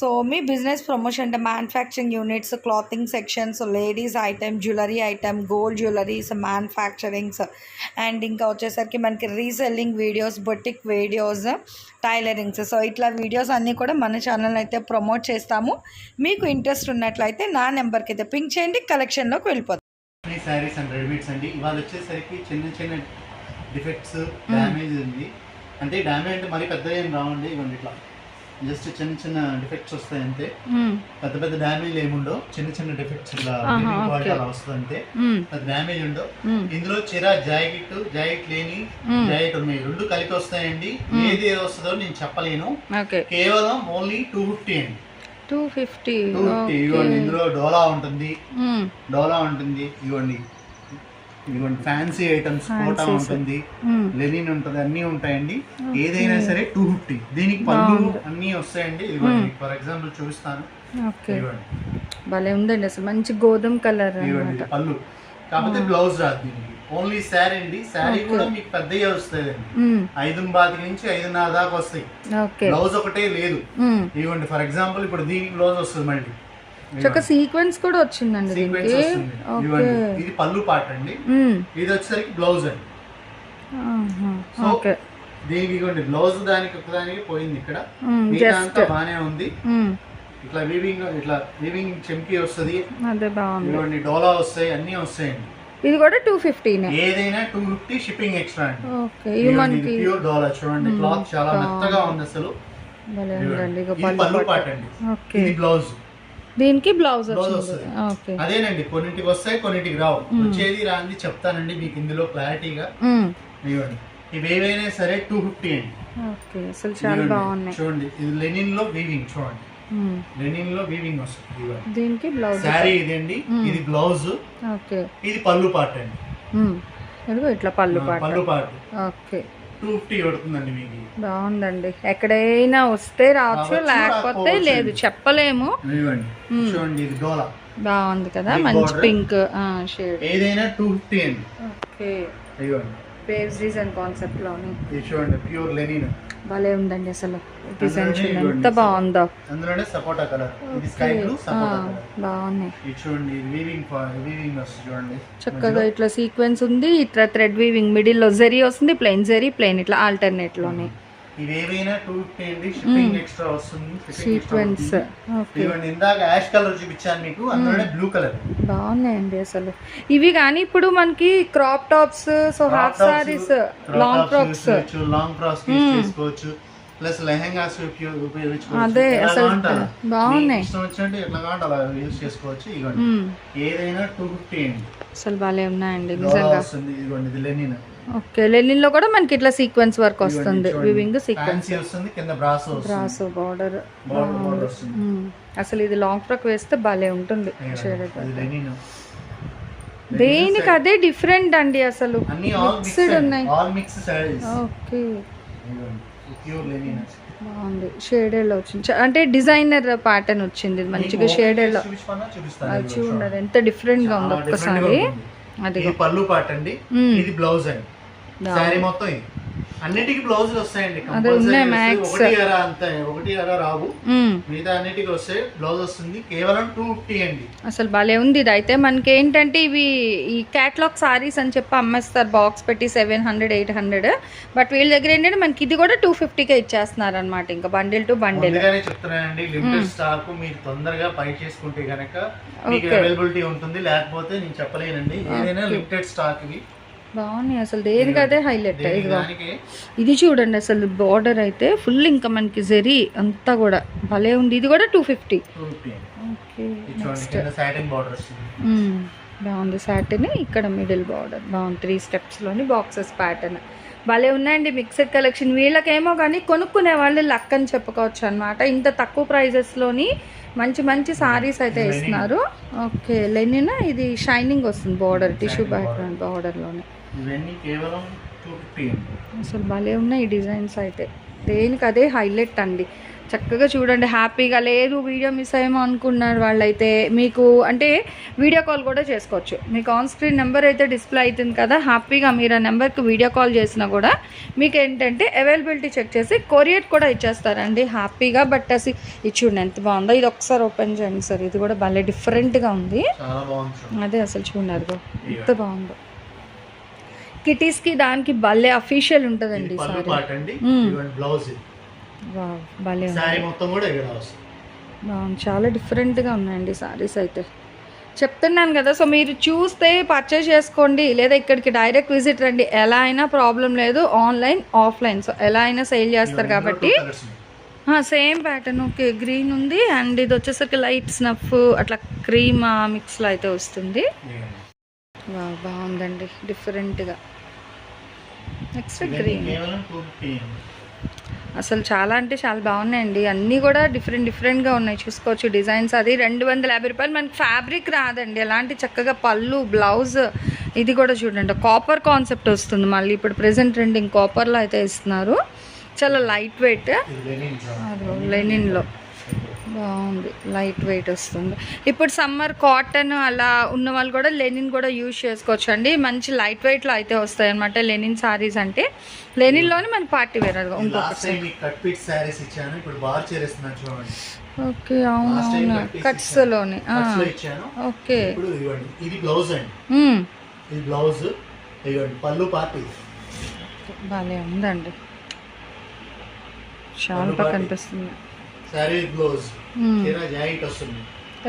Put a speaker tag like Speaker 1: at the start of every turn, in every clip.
Speaker 1: So మీ business promotion అంటే manufacturing units clothing sections ladies item jewellery item gold jewelleries manufacturings and ఇంకా వచ్చేసరికి మనకి reselling videos boutique videos tailorings so ఇట్లా videos అన్నీ కూడా మన ఛానల్ అయితే ప్రమోట్ చేస్తాము. మీకు ఇంట్రెస్ట్ ఉన్నట్లయితే నా నెంబర్కి అయితే పింక్ చేయండి. కలెక్షన్లోకి వెళ్ళిపోతాం
Speaker 2: శారీస్ అండ్ రెడీమేడ్స్ అండి. ఇవాళ వచ్చేసరికి చిన్న చిన్న డిఫెక్ట్స్ డ్యామేజ్ ఉంది. అంటే డ్యామేజ్ అంటే మరీ పెద్ద ఏం రావండి. ఇవ్వండి ఇట్లా. జస్ట్ చిన్న చిన్న డిఫెక్ట్స్ వస్తాయి అంతే పెద్ద పెద్ద డ్యామేజ్ ఏముండవు. చిన్న చిన్న డిఫెక్ట్స్ క్వాలిటీ. అలా వస్తుంది అంతే పెద్ద డ్యామేజ్ ఉండవు. ఇందులో చిర జాకెట్ జాకెట్ లేని జాకెట్ ఉన్నాయి. రెండు కలిపి వస్తాయండి. ఏది ఏది వస్తుందో నేను చెప్పలేను. కేవలం ఓన్లీ టూ ఫిఫ్టీ అండి.
Speaker 1: టూ ఫిఫ్టీ
Speaker 2: టూ ఫిఫ్టీ ఇవ్వండి ఇందులో డోలా ఉంటుంది. డోలా ఉంటుంది. ఇవ్వండి. ఇవ్వండి ఫ్యాన్సీ ఐటమ్స్ కోటా. ఉంటుంది లెనిన్ ఉంటుంది అన్నీ ఉంటాయండి. ఏదైనా సరే టూ ఫిఫ్టీ దీనికి పళ్ళు. అన్నీ వస్తాయండి. ఇవ్వండి ఫర్ ఎగ్జాంపుల్ చూపిస్తాను.
Speaker 1: ఓకే భలే ఉందండి అసలు. మంచి గోధుమ కలర్
Speaker 2: పళ్ళు. కాకపోతే బ్లౌజ్ రాదు దీనికి. ఓన్లీ శారీ అండి. శారీ కూడా మీకు పెద్దగా వస్తాయండి ఐదు బాతికి నుంచి ఐదున్నర దాకా వస్తాయి. బ్లౌజ్ ఒకటే లేదు. ఇవ్వండి ఫర్ ఎగ్జాంపుల్ ఇప్పుడు దీనికి బ్లౌజ్ వస్తుంది మళ్ళీ.
Speaker 1: ఒక సీక్వెన్స్ కూడా వచ్చిందండి
Speaker 2: సీక్వెన్స్
Speaker 1: దీనికి
Speaker 2: వస్తుంది.
Speaker 1: ఓకే.
Speaker 2: ఇవ్వండి. ఇది పళ్ళు పాట అండి. ఇది వచ్చేసరికి బ్లౌజ్ అండి. So
Speaker 1: okay.
Speaker 2: దీనికి ఇవ్వండి. బ్లౌజ్ దానికి ఒకదానికి పోయింది ఇక్కడ.
Speaker 1: మ్మ్,
Speaker 2: మిగతా. అంతా బాగానే ఉంది. ఇట్లా వీవింగ్ ఇట్లా వీవింగ్ చెంకి వస్తుంది.
Speaker 1: అదే బాగుంది.
Speaker 2: ఇవ్వండి డోలా వస్తాయి అన్నీ వస్తాయండి.
Speaker 1: ఇది కూడా టూ ఫిఫ్టీనే
Speaker 2: ఏదైనా టూ ఫిఫ్టీ షిప్పింగ్ ఎక్స్ట్రా అండి.
Speaker 1: ఓకే ఇవి మనకి
Speaker 2: ప్యూర్ డోలా చూడండి. క్లాత్ చాలా మెత్తగా ఉంది అసలు.
Speaker 1: భలే
Speaker 2: ఇవ్వండి.
Speaker 1: ఉందండి ఇక
Speaker 2: ఇది
Speaker 1: పళ్ళు
Speaker 2: పళ్ళు. పాట. అండి.
Speaker 1: ఓకే.
Speaker 2: ఇది బ్లౌజ్
Speaker 1: దీనికి బ్లౌజ్
Speaker 2: వస్తుంది. అదేనండి కొన్నింటికి వస్తాయి కొన్నింటికి రావు. వచ్చేది రాంది చెప్తానండి మీకు ఇందులో క్లారిటీగా. ఇవి ఏవైనా సరే టూ ఫిఫ్టీ అండి.
Speaker 1: ఓకే అసలు చాలా
Speaker 2: ఇదిగోండి.
Speaker 1: బాగున్నాయి.
Speaker 2: చూడండి ఇది లెనిన్లో వీవింగ్ చూడండి. లెనిన్లో వీవింగ్ వస్తుంది.
Speaker 1: దీనికి బ్లౌజ్
Speaker 2: శారీ ఇదండి ఇది బ్లౌజ్.
Speaker 1: ఓకే.
Speaker 2: ఇది పళ్ళు పాట అండి
Speaker 1: ఇట్లా పళ్ళు పాట.
Speaker 2: పళ్ళు పాట.
Speaker 1: ఓకే.
Speaker 2: టూ ఫిఫ్టీ పడుతుందండి మీకు.
Speaker 1: బాగుందండి. ఎక్కడైనా వస్తే రావచ్చు లేకపోతే. లేదు చెప్పలేము.
Speaker 2: ఇవ్వండి చూడండి ఇది డోలా
Speaker 1: బాగుంది కదా మంచి. పింక్ షేడ్
Speaker 2: ఏదైనా టూ ఫిఫ్టీ అండి.
Speaker 1: ఓకే.
Speaker 2: కాన్సెప్ట్లోని. చూడండి ప్యూర్ లెనిన్.
Speaker 1: భలే ఉందండి అసలు. డిజైన్ చూడండి. ఎంత బాగుందో.
Speaker 2: అందులోనే సపోటా కలర్. ఇది స్కై బ్లూ
Speaker 1: ఆ,
Speaker 2: సపోటా కలర్.
Speaker 1: బాగున్నాయి.
Speaker 2: ఇది చూడండి వీవింగ్ వీవింగ్ వస్తుంది చూడండి.
Speaker 1: చక్కగా ఇట్లా సీక్వెన్స్ ఉంది. ఇట్లా థ్రెడ్ వీవింగ్ మిడిల్లో జెరీ వస్తుంది ప్లెయిన్ జెరీ ప్లెయిన్ ఇట్లా ఆల్టర్నేట్లోని.
Speaker 2: ఇవి ఏవైనా టూ ఫిఫ్టీ షిప్పింగ్ ఎక్స్ట్రా వస్తుంది.
Speaker 1: సీక్వెన్స్
Speaker 2: ఇందాక యాష్ కలర్ చూపించాను మీకు అందులోనే బ్లూ కలర్.
Speaker 1: బాగున్నాయండి అసలు. ఇవి కానీ ఇప్పుడు మనకి crop tops so half saris long frocks.
Speaker 2: Long frocks చేసుకోవచ్చు ప్లస్ లెహెంగాస్
Speaker 1: అదే, అసలు. బాగున్నాయి.
Speaker 2: మీకు ఇష్టం వచ్చినట్టు ఎట్లా కావాలంటే అలా యూజ్ చేసుకోవచ్చు. ఇదిగోండి ఏదైనా టూ ఫిఫ్టీ అండి
Speaker 1: అసలు భలే ఉన్నాయండి నిజంగా.
Speaker 2: వస్తుంది ఇదిగోండి ఇది లెనిన్.
Speaker 1: ఓకే లెనిన్లో కూడా మనకి ఇట్లా సీక్వెన్స్ వర్క్ వస్తుంది. వివింగ్ సీక్వెన్స్
Speaker 2: ఫ్యాన్సీ వస్తుంది కింద బ్రాస్ వస్తుంది.
Speaker 1: బ్రాసో బార్డర్
Speaker 2: బార్డర్ బార్డర్ వస్తుంది.
Speaker 1: అసలు ఇది లాంగ్ ఫ్రాక్ వేస్తే భలే ఉంటుంది. దేనికి అదే డిఫరెంట్ అండి అసలు.
Speaker 2: అన్ని ఆల్ మిక్స్
Speaker 1: Mixed ఉన్నాయి. ఓకే. బాగుంది. షేడెడ్లో వచ్చింది. అంటే డిజైనర్ ప్యాటర్న్ వచ్చింది మంచిగా షేడెడ్లో.
Speaker 2: చూపించమన్నా చూపిస్తాను
Speaker 1: అది చూడండి ఎంత డిఫరెంట్గా ఉంది ఒక్కసారి. అది
Speaker 2: పళ్ళు పాట అండి.
Speaker 1: మ్మ్.
Speaker 2: ఇది బ్లౌజ్ అండి. శారీ మొత్తం అన్నిటికీ బ్లౌజులు వస్తాయండి. ఒకటి అర అంత ఒకటి అర రావు. మిగతా అన్నిటికీ వస్తే బ్లౌజ్ వస్తుంది. కేవలం టూ ఫిఫ్టీ అండి.
Speaker 1: అసలు భలే ఉంది ఇది. అయితే మనకి ఏంటంటే ఇవి ఈ క్యాట్లాగ్ సారీస్ అని చెప్పి అమ్మేస్తారు. బాక్స్ పెట్టి seven hundred eight hundred but వీళ్ళ దగ్గర ఏంటంటే మనకి ఇది కూడా టూ ఫిఫ్టీకే ఇచ్చేస్తున్నారు అనమాట ఇంకా బండిల్ టు బండిల్
Speaker 2: చెప్తున్నానండి లిమిటెడ్ స్టాక్ మీరు తొందరగా బై చేసుకుంటే
Speaker 1: Okay.
Speaker 2: అవైలబిలిటీ ఉంటుంది. లేకపోతే నేను చెప్పలేనండి. ఏదైనా లిమిటెడ్ స్టాక్ ఇవి.
Speaker 1: బాగున్నాయి అసలు. దేనికదే హైలైట్ ఇదిగో. ఇది చూడండి అసలు బార్డర్ అయితే ఫుల్ ఇంకా మనకి జరీ అంతా కూడా. భలే ఉంది. ఇది కూడా టూ ఫిఫ్టీ
Speaker 2: వస్తుంది.
Speaker 1: బాగుంది సాటిన్ ఇక్కడ మిడిల్ బార్డర్ బాగుంది. త్రీ స్టెప్స్లోని బాక్సెస్ ప్యాటర్న్ భలే ఉన్నాయండి మిక్సెడ్ కలెక్షన్ వీళ్ళకేమో కానీ కొనుక్కునే వాళ్ళు లక్ అని చెప్పుకోవచ్చు అనమాట ఇంత తక్కువ ప్రైజెస్లోని మంచి మంచి సారీస్ అయితే. ఇస్తున్నారు ఓకే లెనిన్ ఇది షైనింగ్ వస్తుంది బార్డర్ టిష్యూ. బ్యాక్గ్రౌండ్ బార్డర్లోనే
Speaker 2: ఇవన్నీ కేవలం టూ ఫిఫ్టీ
Speaker 1: అసలు భలే ఉన్నాయి ఈ డిజైన్స్ అయితే. దేనికి అదే హైలైట్ అండి. చక్కగా చూడండి హ్యాపీగా లేదు వీడియో మిస్ అయ్యేమో అనుకున్నారు వాళ్ళైతే. మీకు అంటే వీడియో కాల్ కూడా చేసుకోవచ్చు. మీకు ఆన్ స్క్రీన్ నెంబర్ అయితే డిస్ప్లే అవుతుంది కదా హ్యాపీగా మీరు ఆ నెంబర్కి వీడియో కాల్ చేసినా కూడా మీకు ఏంటంటే అవైలబిలిటీ చెక్ చేసి కొరియర్ కూడా ఇచ్చేస్తారండి హ్యాపీగా. బట్ అసలు ఇది చూడండి ఎంత బాగుందో. ఇది ఒకసారి ఓపెన్ చేయండి సార్. ఇది కూడా భలే డిఫరెంట్గా ఉంది. అదే అసలు చూడండి అదిగో ఎంత బాగుందో. కిటీస్కి దానికి భలే అఫీషియల్ ఉంటుందండి సారీ.
Speaker 2: బ్లౌజ్
Speaker 1: భలే
Speaker 2: మొత్తం కూడా
Speaker 1: బాగుంది. చాలా డిఫరెంట్గా ఉన్నాయండి సారీస్ అయితే. చెప్తున్నాను కదా సో మీరు చూస్తే పర్చేస్ చేసుకోండి లేదా ఇక్కడికి డైరెక్ట్ విజిట్ రండి. ఎలా అయినా ప్రాబ్లం లేదు ఆన్లైన్ ఆఫ్లైన్ సో ఎలా అయినా సేల్ చేస్తారు కాబట్టి. సేమ్ ప్యాటర్న్ ఓకే గ్రీన్ ఉంది అండ్ ఇది వచ్చేసరికి లైట్ స్నఫ్ అట్లా క్రీమ్ మిక్స్లో అయితే వస్తుంది. బాగుందండి. డిఫరెంట్గా. నెక్స్ట్ గ్రీన్ అసలు చాలా అంటే చాలా బాగున్నాయండి. అన్నీ కూడా డిఫరెంట్ డిఫరెంట్గా ఉన్నాయి. చూసుకోవచ్చు డిజైన్స్ అది. రెండు వందల యాభై రూపాయలు మనకి ఫ్యాబ్రిక్ రాదండి. ఎలాంటి చక్కగా పళ్ళు బ్లౌజ్ ఇది కూడా చూడండి. కాపర్ కాన్సెప్ట్ వస్తుంది మళ్ళీ. ఇప్పుడు ప్రెసెంట్ ట్రెండింగ్ కాపర్లో అయితే ఇస్తున్నారు. చాలా లైట్ వెయిట్. లెనిన్లో. బాగుంది. లైట్ వెయిట్ వస్తుంది. ఇప్పుడు సమ్మర్ కాటన్ అలా ఉన్న వాళ్ళు కూడా లెనిన్ కూడా యూజ్ చేసుకోవచ్చు అండి మంచి లైట్ వెయిట్లో అయితే వస్తాయి అనమాట లెనిన్ సారీస్ అంటే. లెనిన్లోనే మనకి పార్టీ వేర్
Speaker 2: శారీస్
Speaker 1: ఓకే అవును కట్స్లోని ఓకే.
Speaker 2: ఇది బ్లౌజ్ అండి.
Speaker 1: మ్మ్.
Speaker 2: ఇది బ్లౌజ్. ఇదిగోండి పళ్ళు పార్టీ.
Speaker 1: ఉందండి. చాలా బాగా. కనిపిస్తుంది.
Speaker 2: శారీ బ్లౌజ్. చీర జాకెట్ వస్తుంది.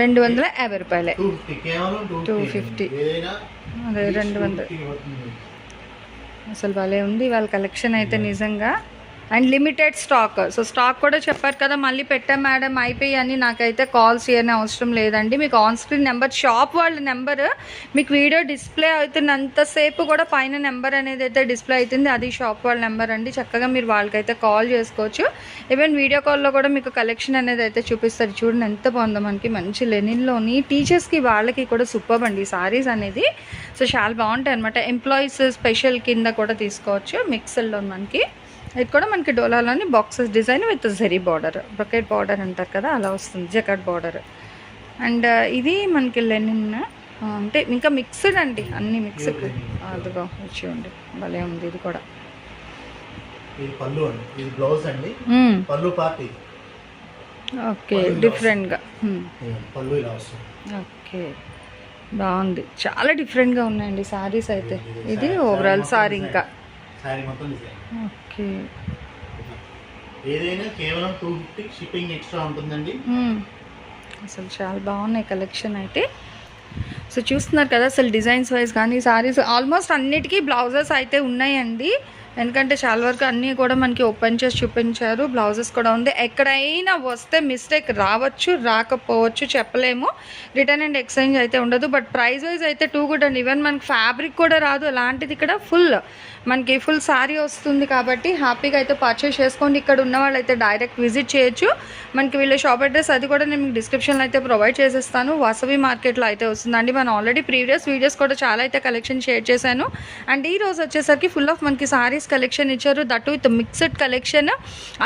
Speaker 1: రెండు వందల యాభై రూపాయలే.
Speaker 2: టూ ఫిఫ్టీ కేవలం టూ
Speaker 1: 250.
Speaker 2: ఏదైనా
Speaker 1: అదే రెండు వందలు.
Speaker 2: 250 పడుతుంది.
Speaker 1: అసలు భలే ఉంది వాళ్ళ కలెక్షన్ అయితే నిజంగా. And limited stock. So stock కూడా చెప్పారు కదా మళ్ళీ పెట్టాం మేడం అయిపోయి అని నాకైతే కాల్స్ చేయని అవసరం లేదండి. మీకు ఆన్ స్క్రీన్ నెంబర్ షాప్ వాళ్ళ నెంబర్ మీకు వీడియో డిస్ప్లే అవుతున్నంతసేపు కూడా పైన నెంబర్ అనేది అయితే డిస్ప్లే అవుతుంది. అది షాప్ వాళ్ళ నెంబర్ అండి. చక్కగా మీరు వాళ్ళకైతే కాల్ చేసుకోవచ్చు. ఈవెన్ వీడియో కాల్లో కూడా మీకు కలెక్షన్ అనేది అయితే చూపిస్తారు. చూడండి ఎంత బాగుందో మనకి. మంచి లెనిన్లోని టీచర్స్కి వాళ్ళకి కూడా సూపర్ అండి సారీస్ అనేది. సో చాలా బాగుంటాయి అనమాట ఎంప్లాయీస్ స్పెషల్ కింద కూడా తీసుకోవచ్చు. మిక్సర్లో మనకి. ఇది కూడా మనకి డోలాలోని boxes design with zari border. Bracket border అంటారు కదా అలా వస్తుంది జకట్ బార్డర్. అండ్ ఇది మనకి లెనిన్ అంటే ఇంకా మిక్స్డ్ అండి అన్ని మిక్స్డ్ అదిగో చూడండి భలే ఉంది ఇది కూడా. ఓకే డిఫరెంట్గా ఓకే బాగుంది. చాలా డిఫరెంట్గా ఉన్నాయండి సారీస్ అయితే.
Speaker 2: ఇది
Speaker 1: ఓవరాల్ సారీ. ఇంకా.
Speaker 2: శారీ మొత్తం డిజైన్
Speaker 1: ఓకే.
Speaker 2: ఏదైనా కేవలం టూ ఫిఫ్టీ షిప్పింగ్ ఎక్స్ట్రా ఉంటుందండి.
Speaker 1: అసలు చాలా బాగున్నాయి కలెక్షన్ అయితే. సో చూస్తున్నారు కదా అసలు డిజైన్స్ వైజ్ కానీ సారీస్ ఆల్మోస్ట్ అన్నిటికీ బ్లౌజెస్ అయితే ఉన్నాయండి. ఎందుకంటే చాలా వరకు అన్నీ కూడా మనకి ఓపెన్ చేసి చూపించారు. బ్లౌజెస్ కూడా ఉంది. ఎక్కడైనా వస్తే మిస్టేక్ రావచ్చు రాకపోవచ్చు చెప్పలేము. రిటర్న్ అండ్ ఎక్స్చేంజ్ అయితే ఉండదు. బట్ ప్రైస్ వైజ్ అయితే టూ గుడ్ అండి. ఈవెన్ మనకి ఫ్యాబ్రిక్ కూడా రాదు. అలాంటిది ఇక్కడ ఫుల్ మనకి ఫుల్ సారీ వస్తుంది కాబట్టి హ్యాపీగా అయితే పర్చేస్ చేసుకోండి. ఇక్కడ ఉన్న వాళ్ళు అయితే డైరెక్ట్ విజిట్ చేయొచ్చు. మనకి వీళ్ళ షాప్ అడ్రస్ అది కూడా నేను మీకు డిస్క్రిప్షన్లో అయితే ప్రొవైడ్ చేసేస్తాను. వాసవి మార్కెట్లో అయితే వస్తుందండి. మనం ఆల్రెడీ ప్రీవియస్ వీడియోస్ కూడా చాలా అయితే కలెక్షన్ షేర్ చేశాను. అండ్ ఈ రోజు వచ్చేసరికి ఫుల్ ఆఫ్ మనకి సారీస్ కలెక్షన్ ఇచ్చారు. దట్ విత్ మిక్స్డ్ కలెక్షన్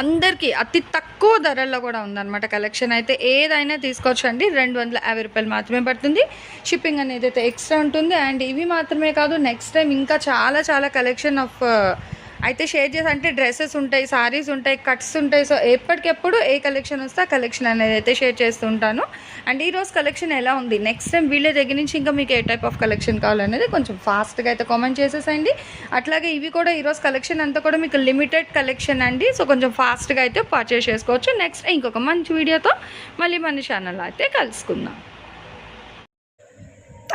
Speaker 1: అందరికీ అతి తక్కువ ధరల్లో కూడా ఉందన్నమాట కలెక్షన్ అయితే. ఏదైనా తీసుకోవచ్చండి. రెండు వందల యాభై రూపాయలు మాత్రమే పడుతుంది. షిప్పింగ్ అనేది అయితే ఎక్స్ట్రా ఉంటుంది. అండ్ ఇవి మాత్రమే కాదు నెక్స్ట్ టైం ఇంకా చాలా చాలా కలెక్షన్ ఆఫ్ uh, అయితే షేర్ చేసి అంటే డ్రెస్సెస్ ఉంటాయి సారీస్ ఉంటాయి కట్స్ ఉంటాయి. సో ఎప్పటికెప్పుడు ఏ కలెక్షన్ వస్తే ఆ కలెక్షన్ అనేది అయితే షేర్ చేస్తుంటాను అండ్ ఈరోజు కలెక్షన్ ఎలా ఉంది? నెక్స్ట్ టైం వీళ్ళ దగ్గర నుంచి ఇంకా మీకు ఏ టైప్ ఆఫ్ కలెక్షన్ కావాలనేది కొంచెం ఫాస్ట్గా అయితే కామెంట్ చేసేసండి అట్లాగే ఇవి కూడా ఈరోజు కలెక్షన్ అంతా కూడా మీకు లిమిటెడ్ కలెక్షన్ అండి. సో కొంచెం ఫాస్ట్గా అయితే పర్చేస్ చేసుకోవచ్చు. నెక్స్ట్ ఇంకొక మంచి వీడియోతో మళ్ళీ మన ఛానల్ అయితే కలుసుకుందాం.